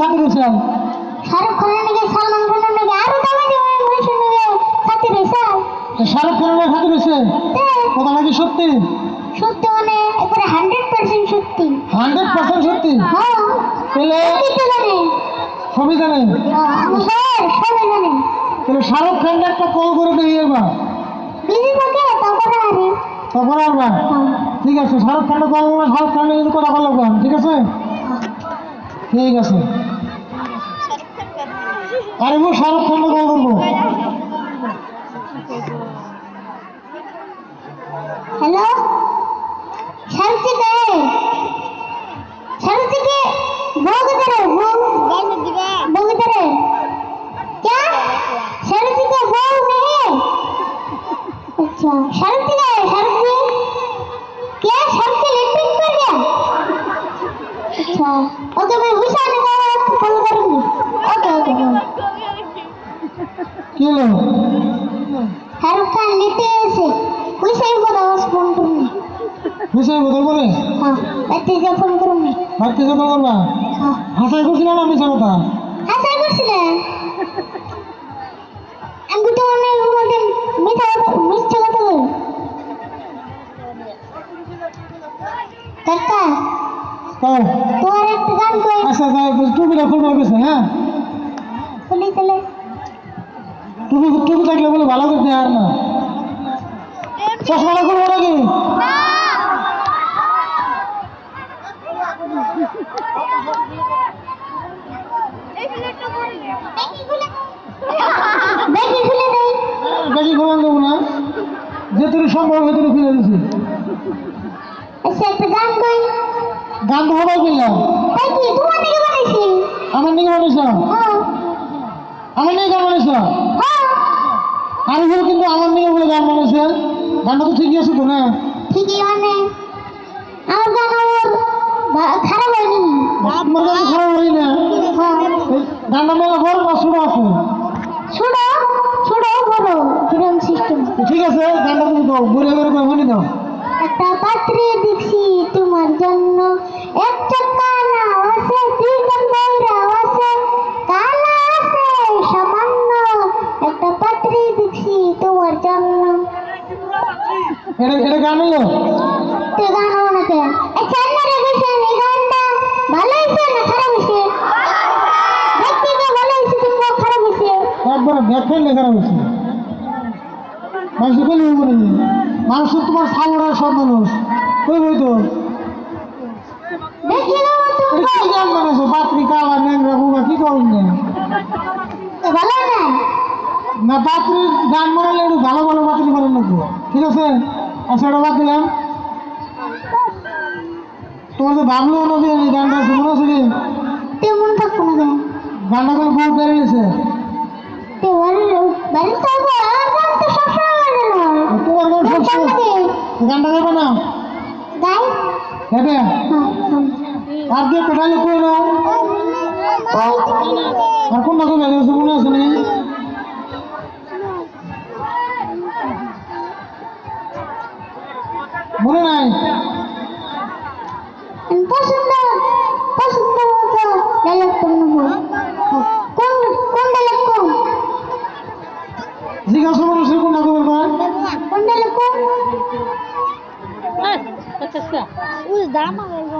খাতির শাহরুখ খানের নাকি সালমান খানের নাকি আরও দামি দামি মানুষের নাকি খাতির হয়েছে শাহরুখ খানের খাতির কথা সত্যি? সত্যি মানে একবারে হান্ড্রেড পার্সেন্ট সত্যি। হান্ড্রেড পার্সেন্ট সত্যি? হ্যাঁ। তাহলে জানে সবই জানে। আমি স্যার সবাই তাহলে শাহরুখ খানকে একটা কল করে দেখি এবার বিজি থাকে তারপরে আরে তারপরে আসবা ঠিক আছে শাহরুখ খানকে কল করবে শাহরুখ কিন্তু কথা বলব ঠিক আছে? ঠিক আছে আরে মু শাহরুখ খানকে কল করবো हेलो शाहरुख जी कहे शाहरुख जी के वो किधर है वो वो किधर है क्या शाहरुख जी का वो नहीं है अच्छा शाहरुख जी का है शाहरुख जी क्या शाहरुख अच्छा ओके मैं विशाल ने कहा फोन करूंगी ओके ओके क्यों लो हर खान लेते से विशाल को दवास फोन करूंगी विशाल को बोले हां मैं तेरे फोन करूंगी मैं तेरे फोन करूंगा हां हां सही कुछ ना मिसा होता তাও তোমার একটা গান কই? আচ্ছা তাই টুপিটা খুলবে গেছে হ্যাঁ? তাহলে টুপি টুপি থাকলে বলে ভালো করতে আর না। চশমাটা খুলবো নাকি দেখি খুলে দেবো না। যেটুকু সম্ভব সেটুকু খুলে দিছি। আচ্ছা একটা গান কই গান তো হবাই কিনলাম তাই কি তোমার থেকে বানাইছি? আমার নিকে হ্যাঁ। আমার নিকে গান বানিয়েছ হ্যাঁ। আমি বলে কিন্তু আমার নিকে বলে গান বানিয়েছে গানটা তো ঠিকই আছে তো না? ঠিকই মানে। আমার গান খারাপ হয়নি। খারাপ না? হ্যাঁ। এই গানটা মেলা বড় না ছোট আছে? ছোট ছোট বড় কিরম সিস্টেম ঠিক আছে গানটা তুমি দাও ঘুরে ঘুরে শুনি দাও একটা পাত্রে দেখছি তোমার জন্য। একটা কানা আছে দুইজন বইরা আছে কানা আছে সামান্য একটা পাত্রে দেখছি তোমার জন্য। এটা এটা গান হলো? তে গান ওনাকে আচ্ছা আপনারা গেছেন এই গানটা ভালো হয়েছে না খারাপ হয়েছে? দেখতে কি ভালো হয়েছে কিংবা খারাপ হয়েছে। একবার দেখেন লেখা হয়েছে। মানুষ বলি বলি। মানুষ তোমার সামনে সব মানুষ। ওই বই তো? কি গান বানাইছো পাত্রি কালা ন্যাংরা বুবা কি করেন না? পাত্রি গান বানালে একটু ভালো ভালো পাত্রি বানান নাকি? ঠিক আছে? আচ্ছা এটা বাদ দিলাম। তোমার তো ভাবলো না যে এই গানটা আছে মনে আছে কি তেমন থাকব না গানটা করে বহু বেড়ে গেছে। তে বাড়ি বাড়ি থাকব আর তো সবসময় না সব গান লাগে গানটা গাইবে না? হ্যাঁ আর দিয়ে পেটালে কই নাও। হ্যাঁ আর গেছে মনে আছে নি মনে নাই? পছন্দ পছন্দ ডায়লগ করব 是，我是咱们那个，